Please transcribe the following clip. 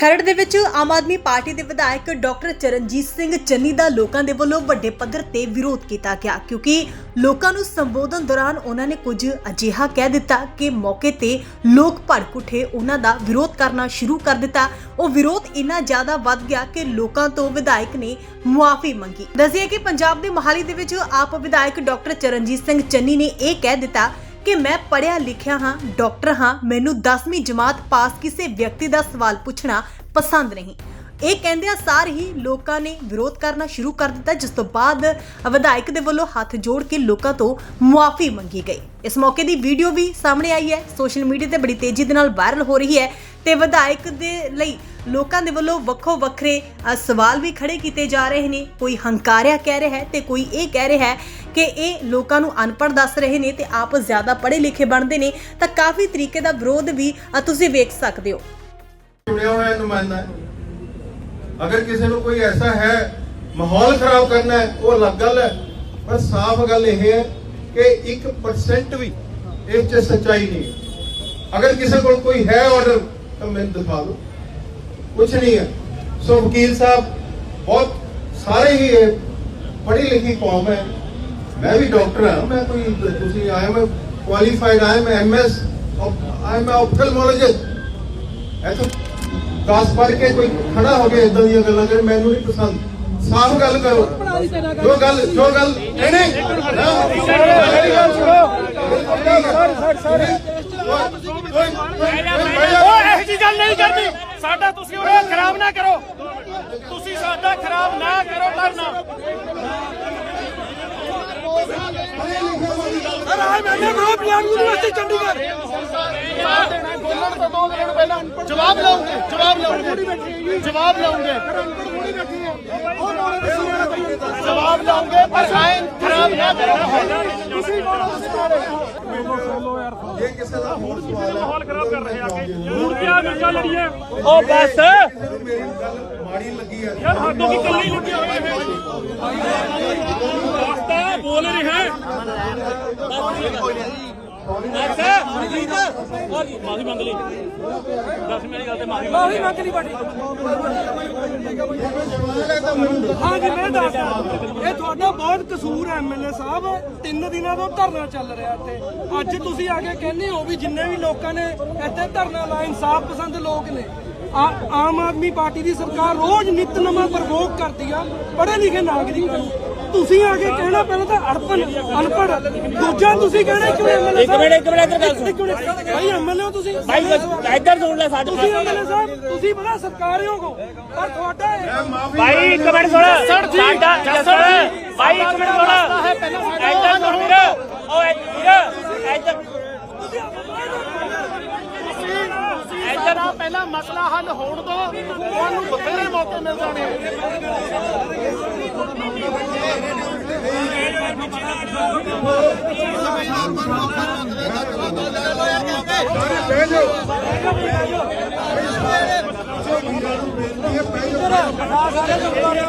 ਖਰੜ ਦੇ ਵਿੱਚ ਆਮ ਆਦਮੀ ਪਾਰਟੀ ਦੇ ਵਿਧਾਇਕ ਡਾਕਟਰ ਚਰਨਜੀਤ ਸਿੰਘ ਚੰਨੀ ਦਾ ਲੋਕਾਂ ਦੇ ਵੱਲੋਂ ਵੱਡੇ ਪੱਧਰ ਤੇ ਵਿਰੋਧ ਕੀਤਾ ਗਿਆ, ਕਿਉਂਕਿ ਲੋਕਾਂ ਨੂੰ ਸੰਬੋਧਨ ਦੌਰਾਨ ਉਹਨਾਂ ਨੇ ਕੁਝ ਅਜਿਹਾ ਕਹਿ ਦਿੱਤਾ ਕਿ ਮੌਕੇ ਤੇ ਲੋਕ ਭੜਕ ਉੱਠੇ, ਉਹਨਾਂ ਦਾ ਵਿਰੋਧ ਕਰਨਾ ਸ਼ੁਰੂ ਕਰ ਦਿੱਤਾ। ਉਹ ਵਿਰੋਧ ਇੰਨਾ ਜ਼ਿਆਦਾ ਵੱਧ ਗਿਆ ਕਿ ਲੋਕਾਂ ਤੋਂ ਵਿਧਾਇਕ ਨੇ ਮੁਆਫੀ ਮੰਗੀ। ਦੱਸਿਆ ਕਿ ਪੰਜਾਬ ਦੇ ਮੋਹਾਲੀ ਦੇ ਵਿੱਚ ਆਪ ਵਿਧਾਇਕ ਡਾਕਟਰ ਚਰਨਜੀਤ ਸਿੰਘ ਚੰਨੀ ਨੇ ਇਹ ਕਹਿ ਦਿੱਤਾ ਕਿ ਮੈਂ ਪੜ੍ਹਿਆ ਲਿਖਿਆ ਹਾਂ, ਡਾਕਟਰ ਹਾਂ, ਮੈਨੂੰ 10ਵੀਂ ਜਮਾਤ ਪਾਸ ਕਿਸੇ ਵਿਅਕਤੀ ਦਾ ਸਵਾਲ ਪੁੱਛਣਾ ਪਸੰਦ ਨਹੀਂ। ਇਹ ਕਹਿੰਦਿਆਂ ਸਾਰ ਹੀ ਲੋਕਾਂ ਨੇ ਵਿਰੋਧ ਕਰਨਾ ਸ਼ੁਰੂ ਕਰ ਦਿੱਤਾ, ਜਿਸ ਤੋਂ ਬਾਅਦ ਵਿਧਾਇਕ ਦੇ ਵੱਲੋਂ ਹੱਥ ਜੋੜ ਕੇ ਲੋਕਾਂ ਤੋਂ ਮੁਆਫੀ ਮੰਗੀ ਗਈ। ਇਸ ਮੌਕੇ ਦੀ ਵੀਡੀਓ ਵੀ ਸਾਹਮਣੇ ਆਈ ਹੈ। ਸੋਸ਼ਲ ਮੀਡੀਆ ਤੇ ਬੜੀ ਤੇਜ਼ੀ ਦੇ ਨਾਲ ਵਾਇਰਲ ਹੋ ਰਹੀ ਹੈ ਤੇ ਵਿਧਾਇਕ ਦੇ ਲਈ ਲੋਕਾਂ ਦੇ ਵੱਲੋਂ ਵੱਖੋ ਵੱਖਰੇ ਸਵਾਲ ਵੀ ਖੜੇ ਕੀਤੇ ਜਾ ਰਹੇ ਨੇ। ਕੋਈ ਹੰਕਾਰਿਆ ਕਹਿ ਰਿਹਾ ਹੈ ਤੇ ਕੋਈ ਇਹ ਕਹਿ ਰਿਹਾ ਹੈ ਕਿ ਇਹ ਲੋਕਾਂ ਨੂੰ ਅਨਪੜ੍ਹ ਦੱਸ ਰਹੇ ਨੇ ਤੇ ਆਪ ਜ਼ਿਆਦਾ ਪੜ੍ਹੇ ਲਿਖੇ ਬਣਦੇ ਨੇ, ਤਾਂ ਕਾਫੀ ਤਰੀਕੇ ਦਾ ਵਿਰੋਧ ਵੀ ਤੁਸੀਂ ਵੇਖ ਸਕਦੇ ਹੋ। ਚੁਣਿਆ ਹੋਇਆ ਨੁਮਾਇੰਦਾ ਅਗਰ ਕਿਸੇ ਨੂੰ ਕੋਈ ਐਸਾ ਹੈ ਮਾਹੌਲ ਖਰਾਬ ਕਰਨਾ ਹੈ ਉਹ ਅਲੱਗ ਗੱਲ ਹੈ ਪਰ ਸਾਫ਼ ਗੱਲ ਇਹ ਹੈ ਕਿ 1% ਵੀ ਇਹ ਚ ਸੱਚਾਈ ਨਹੀਂ ਹੈ ਅਗਰ ਕਿਸੇ ਕੋਲ ਕੋਈ ਹੈ ਆਰਡਰ ਤਾਂ ਮੈਨੂੰ ਦਿਖਾ ਦਿਓ ਕੁਝ ਨਹੀਂ ਹੈ ਸੋ ਵਕੀਲ ਸਾਹਿਬ ਬਹੁਤ ਸਾਰੇ ਹੀ ਇਹ ਪੜ੍ਹੀ ਲਿਖੀ ਕੌਮ ਹੈ ਮੈਂ ਵੀ ਡਾਕਟਰ ਹਾਂ ਮੈਂ ਕੋਈ ਤੁਸੀਂ ਆਇਆ ਮੈਂ ਕੁਆਲੀਫਾਈਡ ਆਇਆ ਮੈਂ ਐਮਐਸ ਆਈ ਮੈਂ ਆਪਥਲਮੋਲੋਜਿਸਟ ਐ ਤਾਂ 10 ਪੜ੍ਹ ਕੇ ਕੋਈ ਖੜਾ ਹੋ ਗਿਆ ਇਦਾਂ ਦੀਆਂ ਗੱਲਾਂ ਕਰ ਮੈਨੂੰ ਨਹੀਂ ਪਸੰਦ। ਸਾਫ਼ ਗੱਲ ਕਰੋ। ਜੋ ਗੱਲ ਜੋ ਗੱਲ ਨਹੀਂ ਨਹੀਂ। ਨਾ, ਮੇਰੀ ਗੱਲ ਸੁਣੋ। ਉਹ ਇਹੋ ਜੀ ਗੱਲ ਨਹੀਂ ਕਰਨੀ। ਸਾਡਾ ਤੁਸੀਂ ਉਹਨਾਂ ਖਰਾਬ ਨਾ ਕਰੋ ਤੁਸੀਂ ਸਾਡਾ ਖਰਾਬ ਨਾ ਕਰੋ ਕਰਨਾ ਸਰ ਆਏ ਮੈਂ ਨਾ ਗਰੁੱਪ ਯੂਨੀਵਰਸਿਟੀ ਚੰਡੀਗੜ੍ਹ ਬੋਲਣ ਤੋਂ ਦੋ ਦਿਨ ਪਹਿਲਾਂ ਜਵਾਬ ਲਾਉਂਗੇ ਜਵਾਬ ਲਾਉਂਗੇ ਜਵਾਬ ਲਾਉਂਗੇ ਜਵਾਬ ਲਾਉਂਗੇ ਪਰ ਆਏ ਖਰਾਬ ਨਾ ਕਰੋ ਤੁਸੀਂ ਜੇ ਕਿਸੇ ਦਾ ਹੋਰ ਸਵਾਲ ਹੈ ਮਾਹੌਲ ਖਰਾਬ ਕਰ ਰਹੇ ਆ ਕਿ ਮੂਰਤੀਆਂ ਵਿੱਚ ਲੜੀਏ ਉਹ ਬਸ ਮੇਰੀ ਗੱਲ ਮਾੜੀ ਲੱਗੀ ਹੈ ਯਾਰ ਹੱਥੋਂ ਕੀ ਕੱਲੀ ਲੱਗੀ ਹੋਈ ਹੈ ਦੋਸਤਾ ਬੋਲ ਰਿਹਾ ਹੈ ਅੱਛਾ ਮਾਫੀ ਮੰਗ ਲਈ ਦੱਸ ਮੇਰੀ ਗੱਲ ਤੇ ਮਾਫੀ ਮਾਫੀ ਮੰਗ ਲਈ ਬਾਟੀ ਹਾਂ ਜੀ ਮੈਂ ਦੱਸਦਾ ਇਹ ਤੁਹਾਡਾ ਬਹੁਤ ਕਸੂਰ ਹੈ ਐਮਐਲਏ ਸਾਹਿਬ ਤਿੰਨ ਦਿਨਾਂ ਤੋਂ ਧਰਨਾ ਚੱਲ ਰਿਹਾ ਇੱਥੇ ਅੱਜ ਤੁਸੀਂ ਆ ਕੇ ਕਹਿੰਦੇ ਹੋ ਵੀ ਜਿੰਨੇ ਵੀ ਲੋਕਾਂ ਨੇ ਇੱਥੇ ਧਰਨਾ ਲਾਇਆ ਇਨਸਾਫ ਪਸੰਦ ਲੋਕ ਨੇ ਆਮ ਆਦਮੀ ਪਾਰਟੀ ਦੀ ਸਰਕਾਰ ਰੋਜ਼ ਨਿਤ ਨਵਾਂ ਪ੍ਰਵੋਗ ਕਰਦੀ ਆ, ਪੜ੍ਹੇ ਲਿਖੇ ਨਾਗਰਿਕਾਂ ਨੂੰ ਤੁਸੀਂ ਆ ਕੇ ਕਹਿਣਾ ਪਹਿਲਾਂ ਤਾਂ ਅੜਪਨ ਅਨਪੜ੍ਹ। ਦੂਜਾ ਤੁਸੀਂ ਕਹਿਣਾ ਕਿਉਂ ਐਮਐਲਏ ਇੱਕ ਮਿੰਟ, ਇੱਕ ਮਿੰਟ, ਇੱਧਰ ਗੱਲ ਸੁਣ। ਭਾਈ ਐਮਐਲਏ ਹੋ ਤੁਸੀਂ। ਭਾਈ ਇੱਧਰ ਸੁਣ ਲੈ ਸਾਡੇ ਤੁਸੀਂ ਐਮਐਲਏ ਸਾਹਿਬ ਤੁਸੀਂ ਬੜਾ ਸਰਕਾਰਿਓ ਹੋ। ਪਰ ਤੁਹਾਡਾ ਭਾਈ ਇੱਕ ਮਿੰਟ ਸੁਣ। ਸਾਡਾ ਜੱਸੜ ਭਾਈ ਇੱਕ ਮਿੰਟ ਸੁਣ। ਇੱਧਰ ਸੁਣ ਵੀਰ। ਓ ਵੀਰ। ਇੱਧਰ ਇੱਧਰ ਆ ਪਹਿਲਾਂ ਮਸਲਾ ਹੱਲ ਹੋਣ ਦੋ ਤੁਹਾਨੂੰ ਬਥੇਰੇ ਮੌਕੇ ਮਿਲ ਜਾਣੇ ਬਹਿ ਜਾਓ ਬਹਿ ਜਾਓ